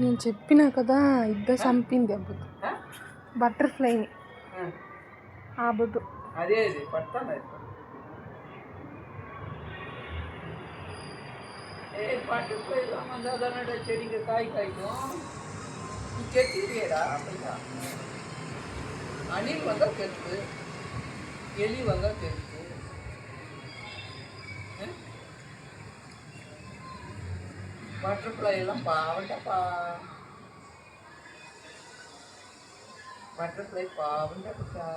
నేను చెప్పినా కదా ఇద్దరు చంపింది అబ్బుద్దు బటర్ఫ్లైని ఆ. బొద్దు అదే పడతాను బటర్ఫ్లై రామదాదనడ చెడికి అనిల్ వంద తెలుసు. ఎలి వంద తెలుసు. பட்டர்ஃப்ளை எல்லாம் பாவண்டப்பா பட்டர்ஃப்ளை பாவண்டப்பா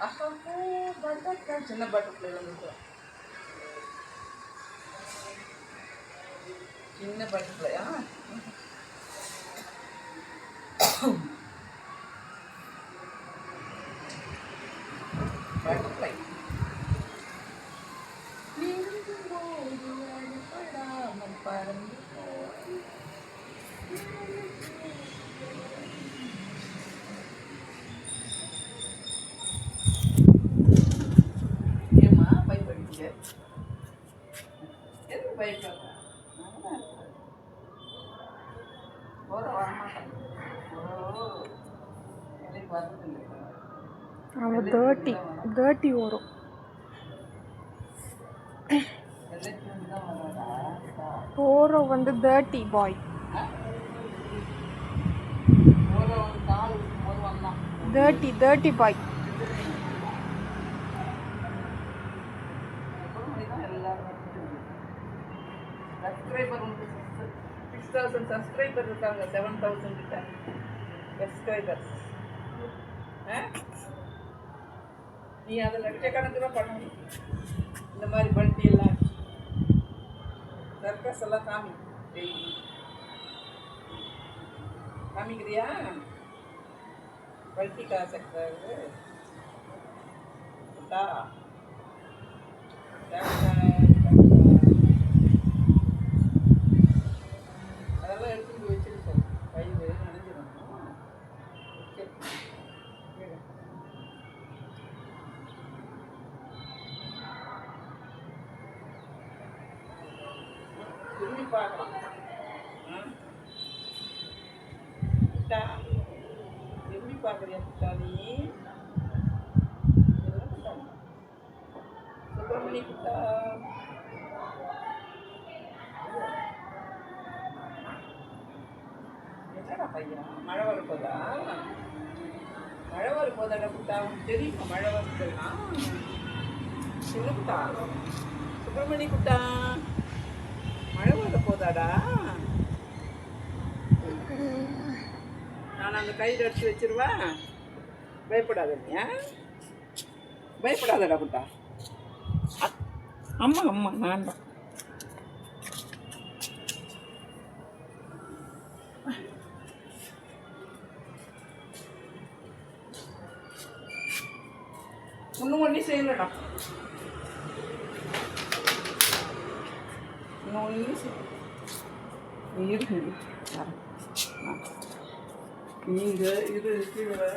ஆஹா பட்டர்ஃப்ளை சின்ன பட்டர்ஃப்ளை வந்துருக்கு சின்ன பட்டர்ஃப்ளை போகிற வரமாட்டேன் அவன் தேர்ட்டி தேர்ட்டி வரும் போரோ வந்து thirty five thirty thirty five subscriber உண்டு சிக்ஸ் தௌசண்ட் சப்ஸ்கிரைபர் இருக்காங்க செவன் தௌசண்ட் கிட்ட. சப்ஸ்கிரைபர்ஸ் நீ அதை லட்சக்கணக்கில் பண்ணணும் இந்த மாதிரி பல்ட்டி எல்லாம் சர்க்கஸ் எல்லாம் காமி. டெய்லி காமிக்கிறியா? பல்ட்டி காசக்கிறது டா பண்ணி பார்க்கலாம் எப்படி பார்க்குறியா குட்டா சுப்பிரமணி குட்டா என்னடா பையன்? மழை வரப்போதா? மழை வரப்போதாடா குட்டா உனக்கு தெரியுமா மழை வருதுன்னா சின்ன குட்டா சுப்பிரமணி குட்டா மழை வரப்போதாடா நான் அந்த கையில் அடிச்சு வச்சிருவா? பயப்படாத பயப்படாதடா குட்டா அம்மா அம்மா நான் தான் ஒன்றும் ஒன்றும் செய்யலடா. இன்னும் நீங்கள் இது கீழே